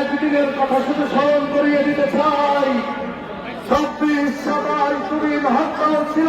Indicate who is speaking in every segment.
Speaker 1: একদিনের কথা শুধু স্মরণ করিয়ে দিতে চাই ছাব্বিশ সাতাশ দুদিন হরতাল ছিল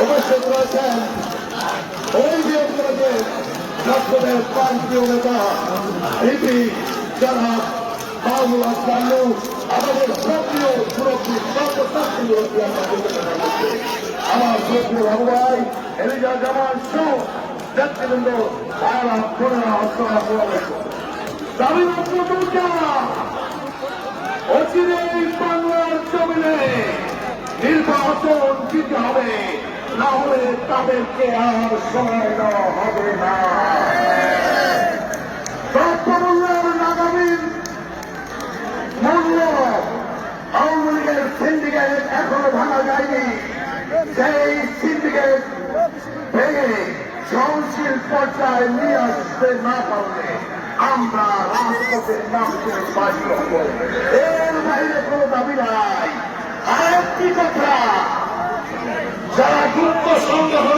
Speaker 1: উপস্থিত রয়েছেন ওই বিএনপিকে ছাত্রদের প্রান্তীয় নেতা ইপি যারা বাবুল আমাদের সক্রিয় সুরক্ষিত সর্বশক্তিগুলো ভাই এলিজা জামান সুখ নেতৃবৃন্দ তারা বোনেরা আসসালামু আলাইকুম দাবি অচিরেই বাংলার জমিনে নির্বাচন দিতে হবে। না হলে তাদেরকে আর সময় দেওয়া হবে না। দ্রব্যমূল্যের নাগামীর মূল্য আওয়ামী লীগের সিন্ডিকেট এখনও ভাঙা যায়নি। সেই সিন্ডিকেট ভেঙে সহনশীল পর্যায়ে নিয়ে আসতে না পারলে আমরা রাজপথের নামতে বাড়ি হব এর বাইরে কোনো দাবি নাই। আরেকটি কথা, যারা গুপ্ত সংগঠনের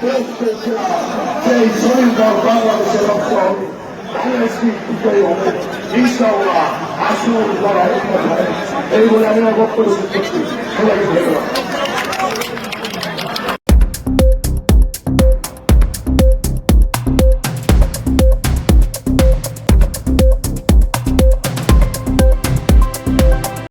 Speaker 1: বৃহস্পতিবার সেই শনিবার বাংলাদেশের লক্ষ্য হবে বাংলাদেশকে বিজয়ী হবে ইনশাআল্লাহ আসল লড়াই এই বলে আমি বক্তব্য